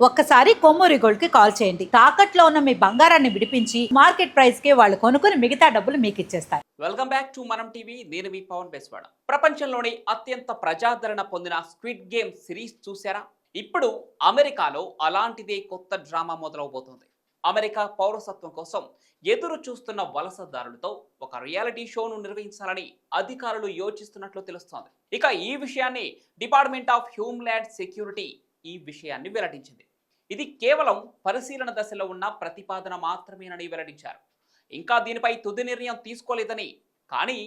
ఒక్కసారి కొమ్మూరి గోల్డ్కి కాల్ చేయండి. తాకట్లో ఉన్న మీ బంగారాన్ని విడిపించి మార్కెట్ ప్రైస్కి వాళ్ళు కొనుక్కుని మిగతా డబ్బులు మీకు ఇచ్చేస్తారు. Welcome back to Manam TV. నేను మీ పవన్ బెస్వాడ. ప్రపంచంలోని అత్యంత ప్రజాదరణ పొందిన స్క్విడ్ గేమ్ సిరీస్ చూసారా ఇప్పుడు అమెరికాలో అలాంటిదే కొత్త డ్రామా మొదలవబోతుంది. అమెరికా పౌరసత్వం కోసం ఎదురు చూస్తున్న వలసదారులతో ఒక రియాలిటీ షోను నిర్వహించాలని అధికారులు యోచిస్తున్నట్లు తెలుస్తోంది. ఇక ఈ విషయాన్ని డిపార్ట్మెంట్ ఆఫ్ హ్యూమ్ల్యాండ్ సెక్యూరిటీ ఈ విషయాన్ని వెల్లడించింది. ఇది కేవలం పరిశీలన దశలో ఉన్న ప్రతిపాదన మాత్రమేనని వెల్లడించారు. ఇంకా దీనిపై తుది నిర్ణయం తీసుకోలేదని కానీ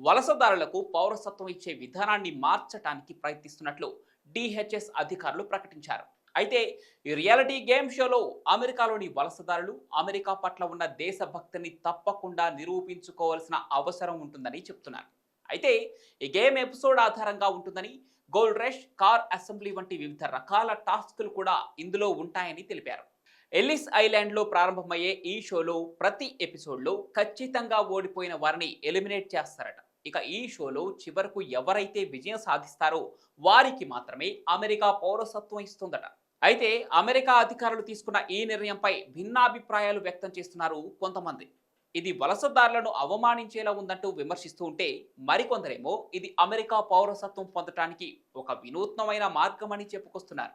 వలసదారులకు పౌరసత్వం ఇచ్చే విధానాన్ని మార్చటానికి ప్రయత్నిస్తున్నట్లు డిహెచ్ఎస్ అధికారులు ప్రకటించారు. అయితే ఈ రియాలిటీ గేమ్ షోలో అమెరికాలోని వలసదారులు అమెరికా పట్ల ఉన్న దేశభక్తిని తప్పకుండా నిరూపించుకోవాల్సిన అవసరం ఉంటుందని చెప్తున్నారు. అయితే ఈ గేమ్ ఎపిసోడ్ ఆధారంగా ఉంటుందని గోల్డ్ రష్ కార్ అసెంబ్లీ వంటి వివిధ రకాల టాస్కులు కూడా ఇందులో ఉంటాయని తెలిపారు. ఎల్లిస్ ఐలాండ్లో ప్రారంభమయ్యే ఈ షోలో ప్రతి ఎపిసోడ్లో ఖచ్చితంగా ఓడిపోయిన వారిని ఎలిమినేట్ చేస్తారట. ఇక ఈ షోలో చివరకు ఎవరైతే విజయం సాధిస్తారో వారికి మాత్రమే అమెరికా పౌరసత్వం ఇస్తుందట. అయితే అమెరికా అధికారులు తీసుకున్న ఈ నిర్ణయంపై భిన్నాభిప్రాయాలు వ్యక్తం చేస్తున్నారు కొంతమంది. ఇది వలసదారులను అవమానించేలా ఉందంటూ విమర్శిస్తూ ఉంటే మరికొందరేమో ఇది అమెరికా పౌరసత్వం పొందటానికి ఒక వినూత్నమైన మార్గమని చెప్పుకొస్తున్నారు.